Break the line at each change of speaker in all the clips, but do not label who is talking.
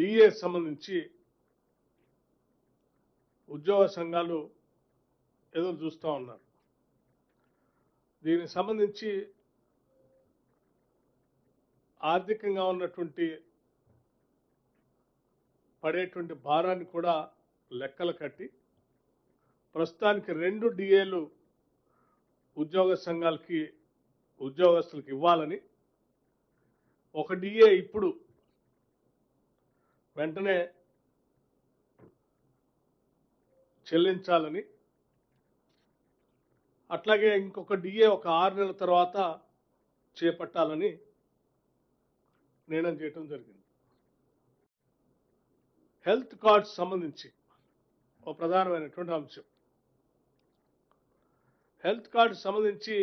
DA సంబంధించి ఉద్యోగ సంఘాలు ఎదురు చూస్తూ ఉన్నారు. దీనికి సంబంధించి ఆర్థికంగా ఉన్నటువంటి పడేటువంటి భారాన్ని కూడా లెక్కలు కట్టి ప్రస్తుతానికి రెండు డిఏలు ఉద్యోగ సంఘాలకి ఉద్యోగస్తులకు ఇవ్వాలని ఒక డిఏ ఇప్పుడు వెంటనే చెల్లించాలని. అట్లాగే ఇంకొక డిఏ ఒక ఆరు నెలల తర్వాత చేపట్టాలని నిర్ణయం చేయటం జరిగింది. హెల్త్ కార్డ్స్ సంబంధించి ఒక ప్రధానమైనటువంటి అంశం. హెల్త్ కార్డు సంబంధించి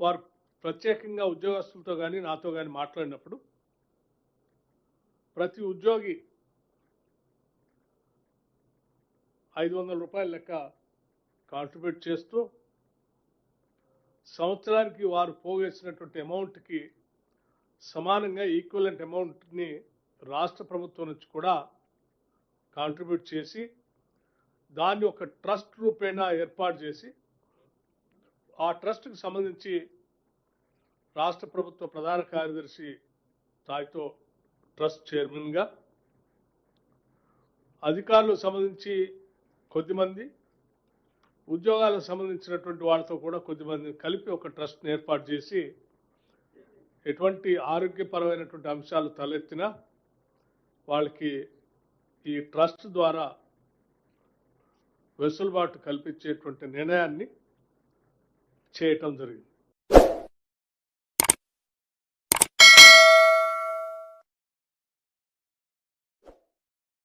వారు ప్రత్యేకంగా ఉద్యోగస్తులతో కానీ నాతో కానీ మాట్లాడినప్పుడు ప్రతి ఉద్యోగి ఐదు వందల రూపాయల లెక్క కాంట్రిబ్యూట్ చేస్తూ సంవత్సరానికి వారు పోగేసినటువంటి అమౌంట్కి సమానంగా ఈక్వలెంట్ అమౌంట్ని రాష్ట్ర ప్రభుత్వం నుంచి కూడా కాంట్రిబ్యూట్ చేసి దాన్ని ఒక ట్రస్ట్ రూపేణా ఏర్పాటు చేసి ఆ ట్రస్ట్కి సంబంధించి రాష్ట్ర ప్రభుత్వ ప్రధాన కార్యదర్శి స్థాయితో ట్రస్ట్ చైర్మన్గా అధికారులకు సంబంధించి కొద్దిమంది ఉద్యోగాలకు సంబంధించినటువంటి వాళ్ళతో కూడా కొద్దిమందిని కలిపి ఒక ట్రస్ట్ని ఏర్పాటు చేసి ఎటువంటి ఆరోగ్యపరమైనటువంటి అంశాలు తలెత్తినా వాళ్ళకి ఈ ట్రస్ట్ ద్వారా వెసులుబాటు కల్పించేటువంటి నిర్ణయాన్ని చేయటం జరిగింది.